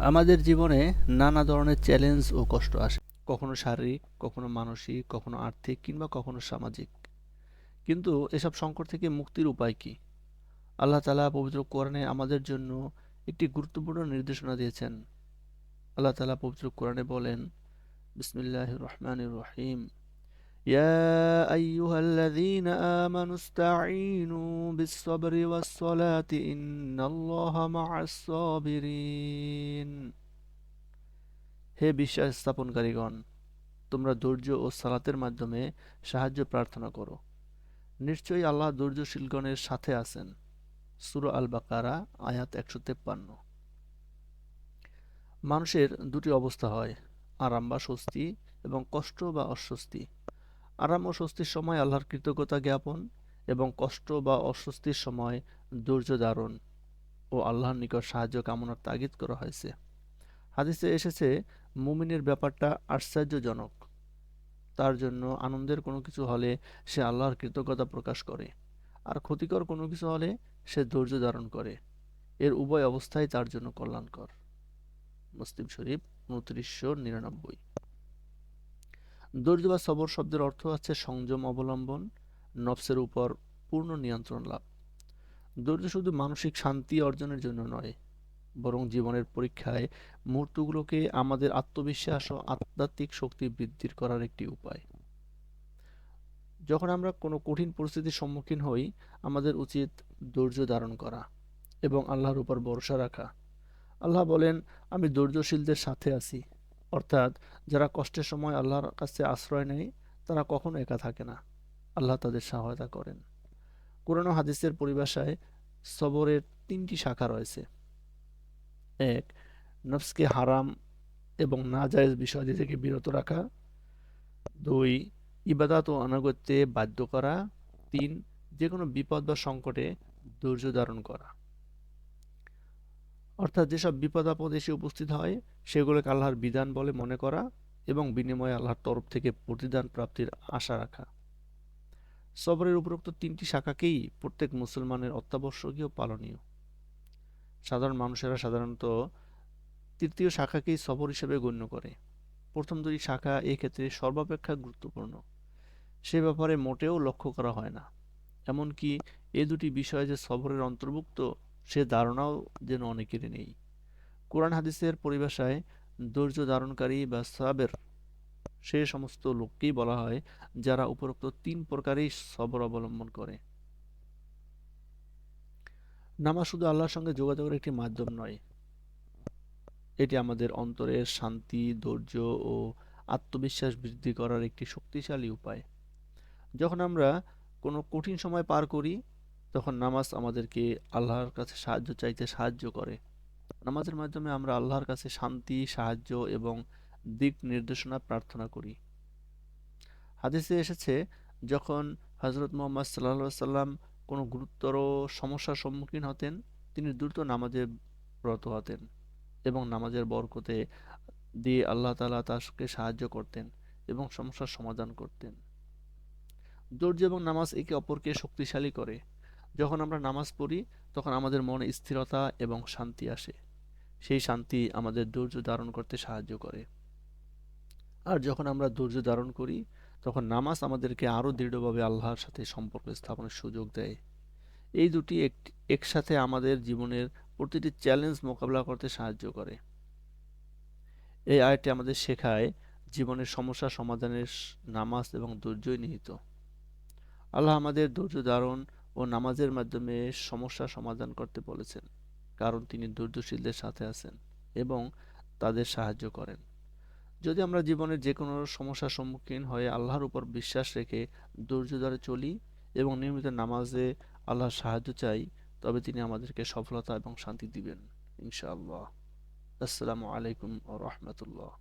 আমাদের জীবনে নানা ধরনের চ্যালেঞ্জ ও কষ্ট আসে। কখনো শারীরিক, কখনো মানসিক, কখনো আর্থিক কিংবা কখনো সামাজিক। কিন্তু এসব সংকট থেকে মুক্তির উপায় কি? আল্লাহ তালা পবিত্র কোরআনে আমাদের জন্য একটি গুরুত্বপূর্ণ নির্দেশনা দিয়েছেন। আল্লাহ তাআলা পবিত্র কোরআনে বলেন, বিসমিল্লাহির রহমান রহিম। يا أيها الذين آمنوا استعينوا بالصبر والصلاة إن الله مع الصابرين হে বিশ্বাস স্থাপনকারীগণ তোমরা ধৈর্য ও সালাতের মাধ্যমে সাহায্য প্রার্থনা করো নিশ্চয়ই আল্লাহ ধৈর্যশীলগণের সাথে আছেন সুরা আল বাকারা আয়াত একশো তেপ্পান্ন মানুষের দুটি অবস্থা হয় আরাম বা স্বস্তি এবং কষ্ট বা অস্বস্তি আরাম ও স্বস্তির সময় আল্লাহর কৃতজ্ঞতা জ্ঞাপন এবং কষ্ট বা অস্বস্তির সময় ধৈর্য ধারণ ও আল্লাহর নিকট সাহায্য কামনার তাগিদ করা হয়েছে। হাদিসে এসেছে, মুমিনের ব্যাপারটা আশ্চর্যজনক। তার জন্য আনন্দের কোনো কিছু হলে সে আল্লাহর কৃতজ্ঞতা প্রকাশ করে। আর ক্ষতিকর কোনো কিছু হলে সে ধৈর্য ধারণ করে। এর উভয় অবস্থাই তার জন্য কল্যাণকর। মুসলিম শরীফ উনত্রিশশো নিরানব্বই। ধৈর্য বা সবর শব্দের অর্থ আছে সংযম, অবলম্বন, নফসের উপর পূর্ণ নিয়ন্ত্রণ লাভ। ধৈর্য শুধু মানসিক শান্তি অর্জনের জন্য নয়, বরং জীবনের পরীক্ষায় মুহূর্তগুলোকে আমাদের আত্মবিশ্বাস ও আধ্যাত্মিক শক্তি বৃদ্ধির করার একটি উপায়। যখন আমরা কোনো কঠিন পরিস্থিতির সম্মুখীন হই, আমাদের উচিত ধৈর্য ধারণ করা এবং আল্লাহর উপর ভরসা রাখা। আল্লাহ বলেন, আমি ধৈর্যশীলদের সাথে আছি। অর্থাৎ যারা কষ্টের সময় আল্লাহর কাছে আশ্রয় নেয়, তারা কখনো একা থাকে না। আল্লাহ তাদের সহায়তা করেন। কোরআন হাদিসের পরিভাষায় সবরের তিনটি শাখা রয়েছে। এক, নফসকে হারাম এবং না জায়েজ বিষয় থেকে বিরত রাখা। দুই, ইবাদাত ও অনাগত্যে বাধ্য করা। তিন যে কোনো বিপদ বা সংকটে ধৈর্য ধারণ করা। অর্থাৎ যেসব বিপদ আপদ এসে উপস্থিত হয়, সেগুলোকে আল্লাহর বিধান বলে মনে করা এবং বিনিময়ে আল্লাহর তরফ থেকে প্রতিদান প্রাপ্তির আশা রাখা। সবরের উপরোক্ত তিনটি শাখাকেই প্রত্যেক মুসলমানের অত্যাবশ্যকীয় পালনীয়। সাধারণ মানুষেরা সাধারণত তৃতীয় শাখাকেই সবর হিসেবে গণ্য করে। প্রথম দুটি শাখা এক্ষেত্রে সর্বাপেক্ষা গুরুত্বপূর্ণ। সে ব্যাপারে মোটেও লক্ষ্য করা হয় না। এমনকি এ দুটি বিষয় যে সবরের অন্তর্ভুক্ত সে ধারণাও যেন অনেকেরই নেই। কোরআন হাদিসের পরিভাষায় ধৈর্য ধারণকারী বা সাবের সে সমস্ত লোককেই বলা হয় যারা উপরোক্ত তিন প্রকারেই সবর অবলম্বন করে। নামাজ শুধু আল্লাহর সঙ্গে যোগাযোগের একটি মাধ্যম নয়, এটি আমাদের অন্তরের শান্তি, ধৈর্য ও আত্মবিশ্বাস বৃদ্ধি করার একটি শক্তিশালী উপায়। যখন আমরা কোনো কঠিন সময় পার করি তখন নামাজ আমাদেরকে আল্লাহর কাছে সাহায্য চাইতে সাহায্য করে। নামাজের মাধ্যমে আমরা আল্লাহর কাছে শান্তি, সাহায্য এবং দিক নির্দেশনা প্রার্থনা করি। হাদিসে এসেছে, যখন হজরত মোহাম্মদ সাল্লা সাল্লাম কোনো গুরুতর সমস্যার সম্মুখীন হতেন, তিনি দ্রুত নামাজে ব্রত হতেন এবং নামাজের বরকতে দিয়ে আল্লাহ তালা তাকে সাহায্য করতেন এবং সমস্যার সমাধান করতেন। ধৈর্য এবং নামাজ একে অপরকে শক্তিশালী করে। যখন আমরা নামাজ পড়ি, তখন আমাদের মনে স্থিরতা এবং শান্তি আসে। সেই শান্তি আমাদের ধৈর্য ধারণ করতে সাহায্য করে। আর যখন আমরা ধৈর্য ধারণ করি, তখন নামাজ আমাদেরকে আরও দৃঢ়ভাবে আল্লাহর সাথে সম্পর্ক স্থাপনের সুযোগ দেয়। এই দুটি একসাথে আমাদের জীবনের প্রতিটি চ্যালেঞ্জ মোকাবিলা করতে সাহায্য করে। এই আয়টি আমাদের শেখায় জীবনের সমস্যা সমাধানের নামাজ এবং ধৈর্যই নিহিত। আল্লাহ আমাদের ধৈর্য ধারণ ও নামাজের মাধ্যমে সমস্যা সমাধান করতে বলেছেন, কারণ তিনি ধৈর্যশীলদের সাথে আছেন এবং তাদের সাহায্য করেন। যদি আমরা জীবনের যে কোনো সমস্যার সম্মুখীন হয়ে আল্লাহর উপর বিশ্বাস রেখে ধৈর্য ধরে চলি এবং নিয়মিত নামাজে আল্লাহর সাহায্য চাই, তবে তিনি আমাদেরকে সফলতা এবং শান্তি দিবেন, ইনশাআল্লাহ। আসসালামু আলাইকুম ও রহমতুল্লাহ।